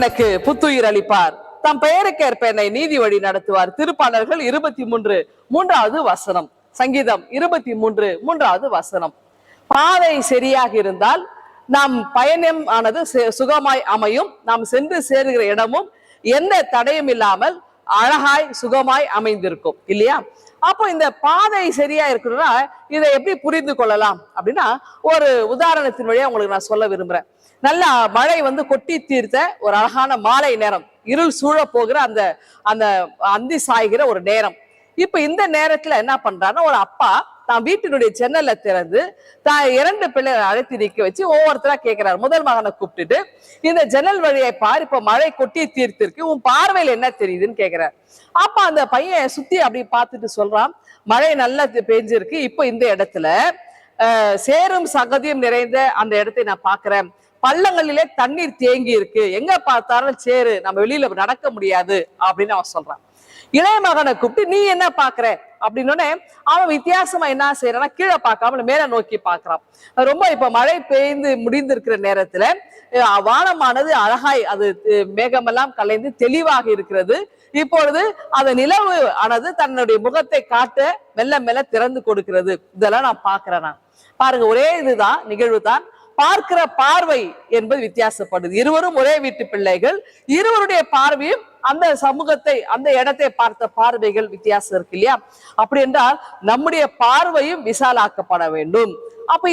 எனக்கு புத்துயிர் அளிப்பார். தம் பெயருக்கேற்ப என்னை நீதி வழி நடத்துவார். திருப்பாளர்கள் இருபத்தி மூன்று மூன்றாவது வசனம். சங்கீதம் இருபத்தி மூன்று மூன்றாவது வசனம். பாதை சரியாக இருந்தால் நம் பயணம் ஆனது சுகமாய் அமையும். நாம் சென்று சேருகிற இடமும் எந்த தடையும் இல்லாமல் அழகாய் சுகமாய் அமைந்திருக்கும் இல்லையா? அப்போ இந்த பாதை சரியா இருக்கணும்னா இதை எப்படி புரிந்து கொள்ளலாம்? அப்படின்னா ஒரு உதாரணத்தின் வழியா உங்களுக்கு நான் சொல்ல விரும்புறேன். நல்லா மழை வந்து கொட்டி தீர்த்த ஒரு அழகான மாலை நேரம் இருள் சூழ போகிற அந்த அந்த அந்தி சாய்கிற ஒரு நேரம். இப்ப இந்த நேரத்துல என்ன பண்றாருன்னா ஒரு அப்பா தான் வீட்டினுடைய ஜன்னலை திறந்து தான் இரண்டு பிள்ளைகளை அழைத்து நிற்க வச்சு ஒவ்வொருத்தரா கேட்கிறார் முதல் மகனை கூப்பிட்டுட்டு இந்த ஜன்னல் வழியை பார் இப்ப மழை கொட்டி தீர்த்திருக்கு. உன் பார்வையில என்ன தெரியுதுன்னு கேட்கிறார் அப்ப அந்த பையன் சுத்தி அப்படி பார்த்துட்டு சொல்றான் மழை நல்லா பெஞ்சிருக்கு. இப்போ இந்த இடத்துல சேரும் சகதியும் நிறைந்த அந்த இடத்தை நான் பாக்குறேன் பள்ளங்களிலே தண்ணீர் தேங்கி இருக்கு எங்க பார்த்தாலும் சேரு. நம்ம வெளியில நடக்க முடியாது. அப்படின்னு அவன் சொல்றான். இளைய மகனை கூப்பிட்டு நீ என்ன பாக்குற அப்படின்னோடனே அவன் வித்தியாசமா என்ன செய்யறான்னா கீழே பார்க்காம மேல நோக்கி பார்க்கறான். ரொம்ப இப்ப மழை பெய்ந்து முடிந்திருக்கிற நேரத்துல வானமானது அழகாய் அது மேகமெல்லாம் கலைந்து தெளிவாக இருக்கிறது. இப்பொழுது அந்த நிலவு ஆனது தன்னுடைய முகத்தை காட்ட மெல்ல மெல்ல திறந்து கொடுக்கிறது. இதெல்லாம் நான் பாக்குறேனா பாருங்க ஒரே இதுதான் நிகழ்வு தான் பார்க்கிற பார்வை என்பது வித்தியாசப்படுது. இருவரும் ஒரே வீட்டு பிள்ளைகள். இருவருடைய பார்வையும் அந்த சமூகத்தை அந்த இடத்தை பார்த்த பார்வைகள் வித்தியாசம் இருக்கு இல்லையா? அப்படி என்றால் நம்முடைய பார்வையும் விசாலாக்கப்பட வேண்டும். அப்ப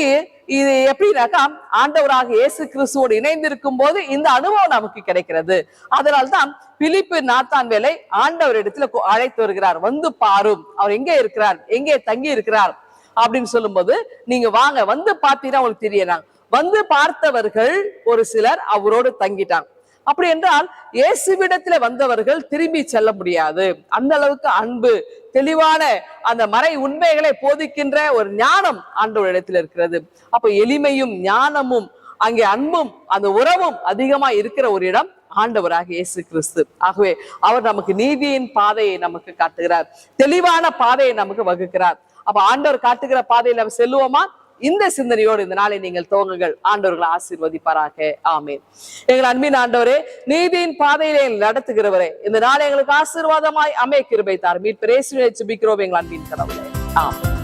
இது எப்படின்னாக்கா ஆண்டவராக இயேசு கிறிஸ்துவோடு இணைந்திருக்கும் போது இந்த அனுபவம் நமக்கு கிடைக்கிறது. அதனால்தான் பிலிப்பு நாத்தான் வேலை ஆண்டவர் இடத்துல அழைத்து வருகிறார். வந்து பாரும். அவர் எங்கே இருக்கிறார்? எங்கே தங்கி இருக்கிறார் அப்படின்னு சொல்லும்போது நீங்க வாங்க. வந்து பார்த்தீங்கன்னா உங்களுக்கு தெரியறாங்க வந்து பார்த்தவர்கள் ஒரு சிலர் அவரோடு தங்கிட்டாங்க அப்படி என்றால் இயேசுவிடத்துல வந்தவர்கள் திரும்பி செல்ல முடியாது. அந்த அளவுக்கு அன்பு தெளிவான அந்த மறை உண்மைகளை போதிக்கின்ற ஒரு ஞானம் ஆண்டவர் இடத்தில் இருக்கிறது. அப்ப எளிமையும் ஞானமும் அங்கே அன்பும் அந்த உறவும் அதிகமா இருக்கிற ஒரு இடம் ஆண்டவராக இயேசு கிறிஸ்து. ஆகவே அவர் நமக்கு நீதியின் பாதையை நமக்கு காட்டுகிறார். தெளிவான பாதையை நமக்கு வகுக்கிறார். அப்ப ஆண்டவர் காட்டுகிற பாதையில் நம்ம செல்லுவோமா? இந்த சிந்தனையோடு இந்த நாளை நீங்கள் துவங்குங்கள். ஆண்டவர்களை ஆசீர்வதிப்பாராக. ஆமேன். எங்கள் அன்பின் ஆண்டவரே நீதியின் பாதையிலே நடத்துகிறவரே இந்த நாளை எங்களுக்கு ஆசீர்வாதமாய் அமைய கிருபை தார் மீட்பு ரேசுவை சுபிக்கிறோம் எங்கள் அன்பின் கடவுளே ஆமென்.